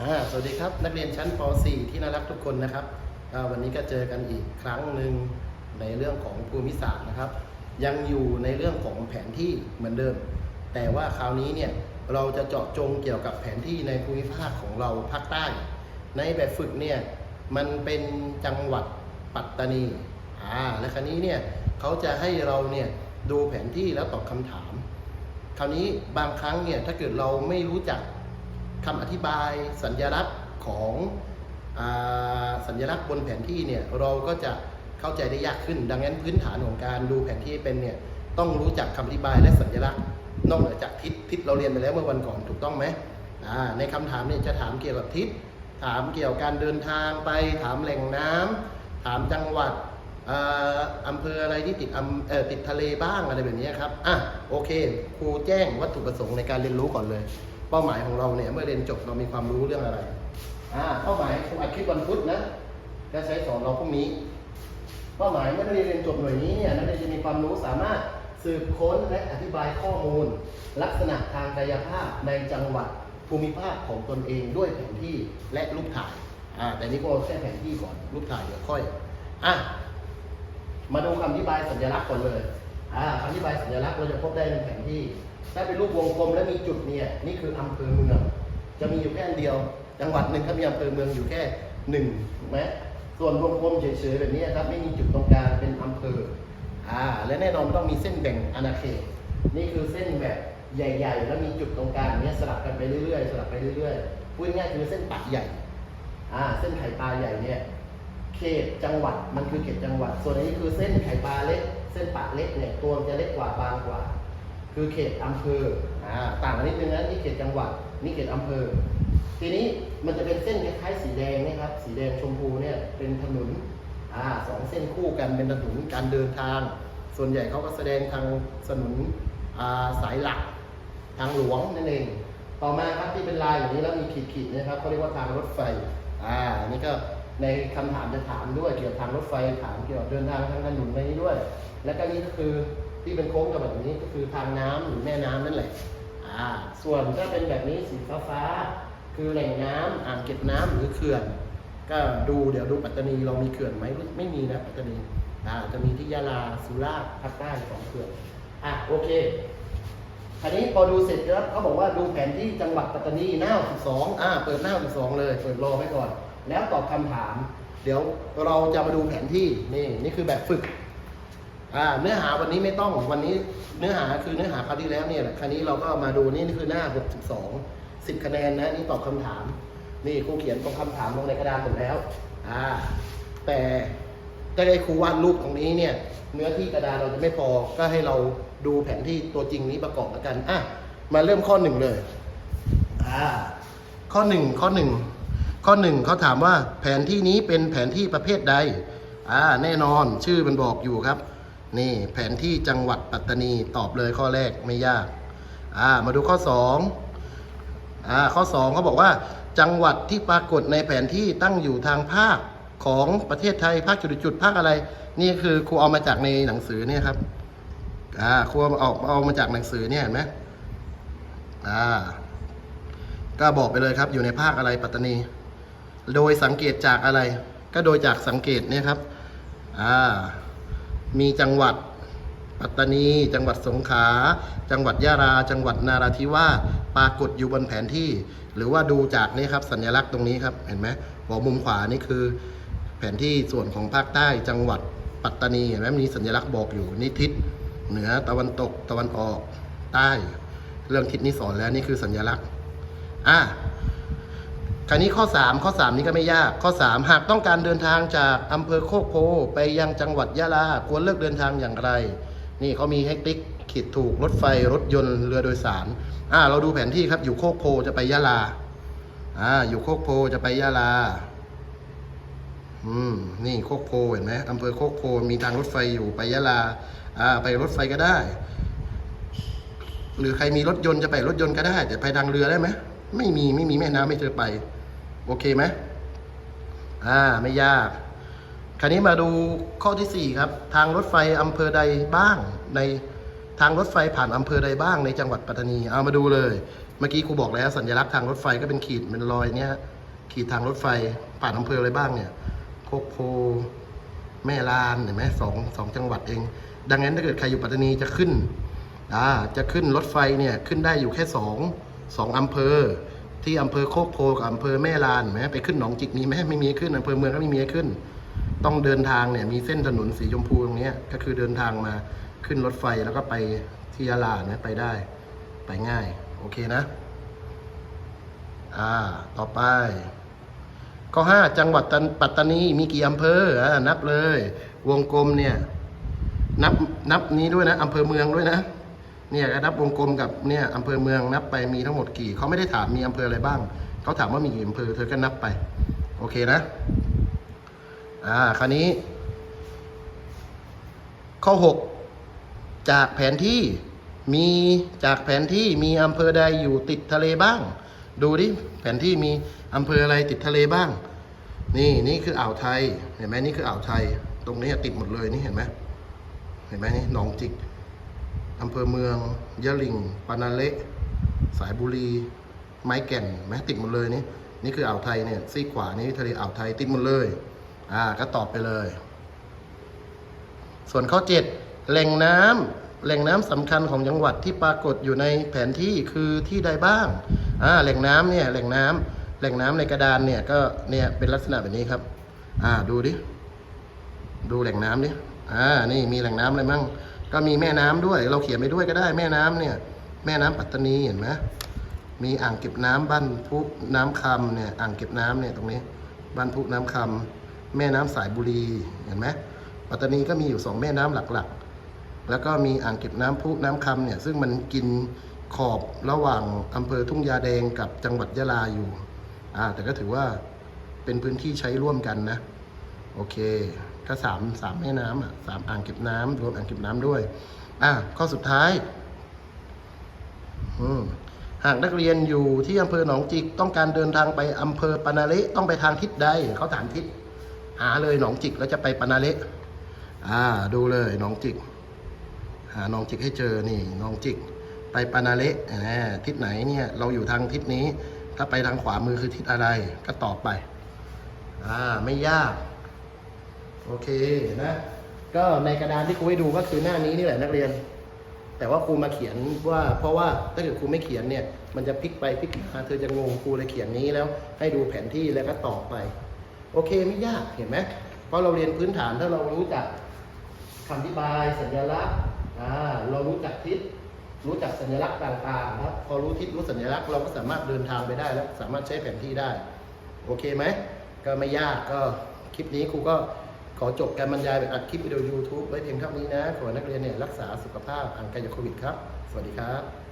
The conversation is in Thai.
อ่าสวัสดีครับ นักเรียนชั้นป .4 ที่น่ารักทุกคนนะครับวันนี้ก็เจอกันอีกครั้งหนึ่งในเรื่องของภูมิศาสตร์นะครับ ยังอยู่ในเรื่องของแผนที่เหมือนเดิม แต่ว่าคราวนี้เนี่ยเราจะเจาะจงเกี่ยวกับแผนที่ในภูมิภาคของเราภาคใต้ ในแบบฝึกเนี่ยมันเป็นจังหวัดปัตตานีอ่าและคราวนี้เนี่ยเขาจะให้เราเนี่ยดูแผนที่แล้วตอบคำถาม คราวนี้บางครั้งเนี่ยถ้าเกิดเราไม่รู้จัก คำอธิบายสัญลักษณ์ของอสัญลักษณ์บนแผนที่เนี่ยเราก็จะเข้าใจได้ยากขึ้น ดังนั้นพื้นฐานของการดูแผนที่เป็นเนี่ยต้องรู้จักคำอธิบายและสัญลักษณ์ นอกเหนือจากทิศทิศเราเรียนไปแล้วเมื่อวันก่อนถูกต้องไหมในคำถามเนี่ยจะถามเกี่ยวกับทิศถามเกี่ยวกับการเดินทางไป ถามแหล่งน้ำถามจังหวัดอ่าอำเภออะไรที่ติดติดทะเลบ้างอะไรแบบนี้ครับ อะโอเค ครูแจ้งวัตถุประสงค์ในการเรียนรู้ก่อนเลย เป้าหมายของเราเนี่ยเมื่อเรียนจบเรามีความรู้เรื่องอะไรอ่าเป้าหมายครูอัดคลิปวันพุธนะจะใช้สอนเราพรุ่งนี้เป้าหมายเมื่อนักเรียนเรียนจบหน่วยนี้เนี่ยนักเรียนจะมีความรู้สามารถสืบค้นและอธิบายข้อมูล ลักษณะทางกายภาพในจังหวัดภูมิภาคของตนเองด้วยแผนที่และรูปถ่ายอ่าแต่นี้ก็แค่แผนที่ก่อนรูปถ่ายเดี๋ยวค่อยอะมาดูคำอธิบายสัญลักษณ์ก่อนเลยอ่าคำอธิบายสัญลักษณ์เราจะพบได้ในแผนที่ ถ้าเป็นรูปวงกลมและมีจุดเนี่ยนี่คืออำเภอเมือง จะมีอยู่แค่เดียว จังหวัดหนึ่งก็มีอำเภอเมืองอยู่แค่หนึ่งถูกไหมส่วนวงกลมเฉยๆแบบนี้ครับไม่มีจุดตรงกลางเป็นอำเภออ่าและแน่นอนต้องมีเส้นแบ่งอาณาเขต นี่คือเส้นแบบใหญ่ ๆ แล้วมีจุดตรงกลางเนี้ยสลับกันไปเรื่อยๆ สลับไปเรื่อยๆพูดง่ายคือเส้นปะใหญ่อ่าเส้นไข่ปลาใหญ่เนี่ยเขตจังหวัดมันคือเขตจังหวัด ส่วนนี้คือเส้นไข่ปลาเล็ก เส้นปะเล็กเนี่ยตัวจะเล็กกว่าบางกว่า คือเขตอำเภออ่าต่างกันนิดนึงนะนี่เขตจังหวัดนี่เขตอำเภอ ทีนี้มันจะเป็นเส้นคล้ายๆสีแดงนะครับ สีแดงชมพูเนี่ยเป็นถนนอ่าสองเส้นคู่กันเป็นถนนการเดินทาง ส่วนใหญ่เขาก็แสดงทางถนนอ่าสายหลัก ทางหลวงนั่นเอง ต่อมาครับที่เป็นลายอย่างนี้แล้วมีขีดๆนะครับเขาเรียกว่าทางรถไฟอ่าอันนี้ก็ ในคำถามจะถามด้วยเกี่ยวกับทางรถไฟถามเกี่ยวกับเดินทางทางถนนในนี้ด้วย แล้วก็นี่ก็คือที่เป็นโค้งกับแบบนี้ก็คือทางน้ำหรือแม่น้ำนั่นแหละอ่าส่วนถ้าเป็นแบบนี้สีฟ้าๆคือแหล่งน้ำอ่างเก็บน้ำหรือเขื่อน ก็ดูเดี๋ยวดูปัตตานีเรามีเขื่อนไหมไม่มีนะปัตตานีอ่าจะมีที่ยะลาสุราษฎร์ภาคใต้สองเขื่อนอะโอเคคราวนี้พอดูเสร็จแล้วเขาบอกว่าดูแผนที่จังหวัดปัตตานีหน้า12อ่าเปิดหน้า12เลย เปิดรอไว้ก่อน แล้วตอบคำถาม เดี๋ยวเราจะมาดูแผนที่นี่นี่คือแบบฝึกอ่าเนื้อหาวันนี้ไม่ต้องวันนี้เนื้อหาคือเนื้อหาคราวที่แล้วเนี่ยคราวนี้เราก็มาดูนี่นี่คือหน้า 62 10 คะแนนนะนี่ตอบคำถาม นี่ครูเขียนตรงคำถามลงในกระดานหมดแล้วอ่าแต่ถ้ได้ครูวาดรูปตรงนี้เนี่ยเนื้อที่กระดานเราจะไม่พอก็ให้เราดูแผนที่ตัวจริงนี้ประกอบแล้วกันอะมาเริ่มข้อหนึ่งเลยอ่าข้อหนึ่งข้อหนึ่ง ข้อหนึ่งเขาถามว่าแผนที่นี้เป็นแผนที่ประเภทใดอ่าแน่นอนชื่อมันบอกอยู่ครับ นี่แผนที่จังหวัดปัตตานีตอบเลยข้อแรกไม่ยากอ่ามาดูข้อสองอ่าข้อสองเขาบอกว่า จังหวัดที่ปรากฏในแผนที่ตั้งอยู่ทางภาคของประเทศไทยภาคจุดจุดๆภาคอะไร นี่คือครูเอามาจากในหนังสือเนี่ยครับอ่าครูเอาอกเอามาจากหนังสือเนี่ยเห็นไหมอ่าก็บอกไปเลยครับอยู่ในภาคอะไรปัตตานี โดยสังเกตจากอะไร ก็โดยจากสังเกตเนี่ยครับอ่ามีจังหวัดปัตตานี จังหวัดสงขลาจังหวัดยะลาจังหวัดนาราธิวาสปรากฏอยู่บนแผนที่ หรือว่าดูจากนี่ครับสัญลักษณ์ตรงนี้ครับเห็นไหมหัวมุมขวานี่คือ แผนที่ส่วนของภาคใต้จังหวัดปัตตานีเห็นไหมมีสัญลักษณ์บอกอยู่นี่ทิศเหนือตะวันตกตะวันออกใต้ เรื่องทิศนี่สอนแล้วนี่คือสัญลักษณ์อะ คราวนี้ข้อ 3 ข้อ 3 นี้ก็ไม่ยากข้อ 3 หากต้องการเดินทางจากอำเภอโคกโพไปยังจังหวัดยะลาควรเลือกเดินทางอย่างไร นี่เขามีให้ติ๊กขีดถูกรถไฟรถยนต์เรือโดยสารอ่าเราดูแผนที่ครับอยู่โคกโพจะไปยะลาอ่าอยู่โคกโพจะไปยะลาอืมนี่โคกโพเห็นไหมอำเภอโคกโพมีทางรถไฟอยู่ไปยะลาอ่าไปรถไฟก็ได้ หรือใครมีรถยนต์จะไปรถยนต์ก็ได้แต่ไปทางเรือได้ไหมไม่มีไม่มีแม่น้ำไม่เจอไป โอเคไหมอ่าไม่ยาก คราวนี้มาดูข้อที่ 4 ครับ ทางรถไฟอำเภอใดบ้าง ในทางรถไฟผ่านอำเภอใดบ้างในจังหวัดปัตตานี เอามาดูเลย เมื่อกี้ครูบอกแล้วสัญลักษณ์ทางรถไฟก็เป็นขีดเป็นรอยเนี่ยขีดทางรถไฟผ่านอำเภออะไรบ้างเนี่ยโคกโพแม่ลานเห็นไหมสองสองจังหวัดเอง ดังนั้นถ้าเกิดใครอยู่ปัตตานีจะขึ้นอ่าจะขึ้นรถไฟเนี่ยขึ้นได้อยู่แค่สองสองอำเภอ ที่อำเภอโคกโพกับอำเภอแม่ลานไหมไปขึ้นหนองจิกมีไหมไม่มีขึ้นอำเภอเมืองก็ไม่มีขึ้น ต้องเดินทางเนี่ยมีเส้นถนนสีชมพูตรงนี้ก็คือเดินทางมาขึ้นรถไฟแล้วก็ไปที่ยะลาเนี่ยไปได้ไปง่าย โอเคนะ อ่า ต่อไป ข้อห้าจังหวัดตันปัตตานีมีกี่อำเภออ่านับเลย วงกลมเนี่ย นับนับนี้ด้วยนะอำเภอเมืองด้วยนะ เนี่ยก็นับวงกลมกับเนี่ยอำเภอเมืองนับไปมีทั้งหมดกี่เขาไม่ได้ถามมีอำเภออะไรบ้างเขาถามว่ามีกี่อำเภอเธอก็นับไป โอเคนะอ่าคราวนี้ ข้อหกจากแผนที่มีจากแผนที่มีอำเภอใดอยู่ติดทะเลบ้าง ดูดิแผนที่มีอำเภออะไรติดทะเลบ้าง นี่นี่คืออ่าวไทยเห็นไหมนี่คืออ่าวไทย ตรงนี้ติดหมดเลยนี่เห็นไหมเห็นไหมนี่หนองจิก อำเภอเมือง ยะลิงปานาเละ สายบุรี ไม้แก่นเห็นไหมติดหมดเลยนี่ นี่คืออ่าวไทยเนี่ย ซีขวานี่ทะเลอ่าวไทยติดหมดเลย อ่า ก็ตอบไปเลย ส่วนข้อ 7 แหล่งน้ำแหล่งน้ำสำคัญของจังหวัดที่ปรากฏอยู่ในแผนที่คือที่ใดบ้าง อ่า แหล่งน้ำเนี่ย แหล่งน้ำแหล่งน้ำในกระดานเนี่ย ก็เนี่ย เป็นลักษณะแบบนี้ครับ อ่า ดูดิ ดูแหล่งน้ำดิ อ่า นี่มีแหล่งน้ำอะไรมั่ง ก็มีแม่น้ำด้วย เราเขียนไปด้วยก็ได้แม่น้ำเนี่ย แม่น้ำปัตตานีเห็นไหมมีอ่างเก็บน้ำบ้านพุน้ำคำเนี่ยอ่างเก็บน้ำเนี่ยตรงนี้ บ้านพุน้ำคำแม่น้ำสายบุรีเห็นไหมปัตตานีก็มีอยู่สองแม่น้ำหลักๆ แล้วก็มีอ่างเก็บน้ำพุน้ำคำเนี่ยซึ่งมันกินขอบระหว่างอำเภอทุ่งยาแดงกับจังหวัดยะลาอยู่อ่าแต่ก็ถือว่าเป็นพื้นที่ใช้ร่วมกันนะ โอเค ก็สามสามแม่น้ำอะสามอ่างเก็บน้ำรวมอ่างเก็บน้ำด้วย อะข้อสุดท้ายอืมหากนักเรียนอยู่ที่อำเภอหนองจิกต้องการเดินทางไปอำเภอปานาเละต้องไปทางทิศใดเขาถามทิศหาเลยหนองจิกแล้วจะไปปานาเละอ่า ดูเลยหนองจิก หาหนองจิกให้เจอนี่หนองจิก ไปปานาเละอ่าทิศไหนเนี่ย เราอยู่ทางทิศนี้ ถ้าไปทางขวามือคือทิศอะไรก็ตอบไป อ่า ไม่ยาก โอเคนะ ก็ในกระดานที่ครูให้ดูก็คือหน้านี้นี่แหละนักเรียน แต่ว่าครูมาเขียนว่า เพราะว่าถ้าเกิดครูไม่เขียนเนี่ย มันจะพลิกไปพลิกมาเธอจะงงครูเลยเขียนนี้แล้ว ให้ดูแผนที่แล้วก็ตอบไป โอเคไม่ยากเห็นไหมเพราะเราเรียนพื้นฐานถ้าเรารู้จักคำอธิบายสัญลักษณ์อ่าเรารู้จักทิศรู้จักสัญลักษณ์ต่างๆครับพอรู้ทิศรู้สัญลักษณ์เราก็สามารถเดินทางไปได้แล้วสามารถใช้แผนที่ได้ โอเคไหมก็ไม่ยากก็คลิปนี้ครูก็ ขอจบการบรรยายแบบอัดคลิปวิดีโอ YouTube ไว้เพียงเท่านี้นะ ขอให้นักเรียนเนี่ยรักษาสุขภาพห่างไกลจากโควิดครับ สวัสดีครับ